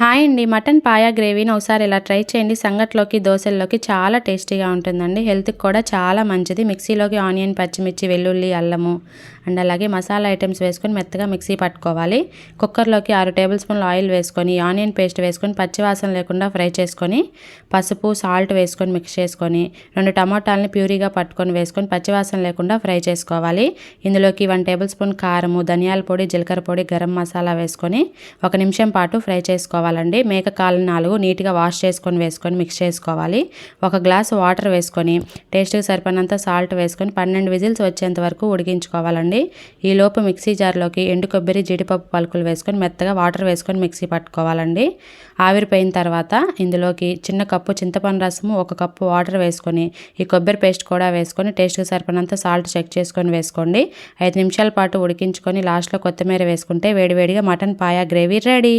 Hi అండి. Mutton paya గ్రేవీని ఒకసారి ఇలా ట్రై చేయండి. సంగట్లోకి దోశల్లోకి చాలా టేస్టీగా ఉంటుందండి. హెల్త్కి కూడా చాలా మంచిది. మిక్సీలోకి ఆనియన్ పచ్చిమిర్చి వెల్లుల్లి అల్లము అండ్ అలాగే మసాలా ఐటమ్స్ వేసుకొని మెత్తగా మిక్సీ పట్టుకోవాలి. కుక్కర్లోకి ఆరు టేబుల్ స్పూన్లు ఆయిల్ వేసుకొని ఆనియన్ పేస్ట్ వేసుకొని పచ్చివాసన లేకుండా ఫ్రై చేసుకొని పసుపు సాల్ట్ వేసుకొని మిక్స్ చేసుకొని రెండు టమాటాలని ప్యూరీగా పట్టుకొని వేసుకొని పచ్చివాసన లేకుండా ఫ్రై చేసుకోవాలి. ఇందులోకి వన్ టేబుల్ స్పూన్ కారము ధనియాల పొడి జీలకర్ర పొడి గరం మసాలా వేసుకొని ఒక నిమిషం పాటు ఫ్రై చేసుకోవాలి. చేసుకోవాలండి మేక కాలు నాలుగు నీట్గా వాష్ చేసుకొని వేసుకొని మిక్స్ చేసుకోవాలి. ఒక గ్లాస్ వాటర్ వేసుకొని టేస్ట్కి సరిపడినంత సాల్ట్ వేసుకొని పన్నెండు విజిల్స్ వచ్చేంత వరకు ఉడికించుకోవాలండి. ఈ లోపు మిక్సీ జార్లోకి ఎండు కొబ్బరి జీడిపప్పు పలుకులు వేసుకొని మెత్తగా వాటర్ వేసుకొని మిక్సీ పట్టుకోవాలండి. ఆవిరిపోయిన తర్వాత ఇందులోకి చిన్న కప్పు చింతపండు రసము ఒక కప్పు వాటర్ వేసుకొని ఈ కొబ్బరి పేస్ట్ కూడా వేసుకొని టేస్ట్కి సరిపడినంత సాల్ట్ చెక్ చేసుకొని వేసుకోండి. ఐదు నిమిషాల పాటు ఉడికించుకొని లాస్ట్లో కొత్తిమీర వేసుకుంటే వేడివేడిగా మటన్ పాయా గ్రేవీ రెడీ.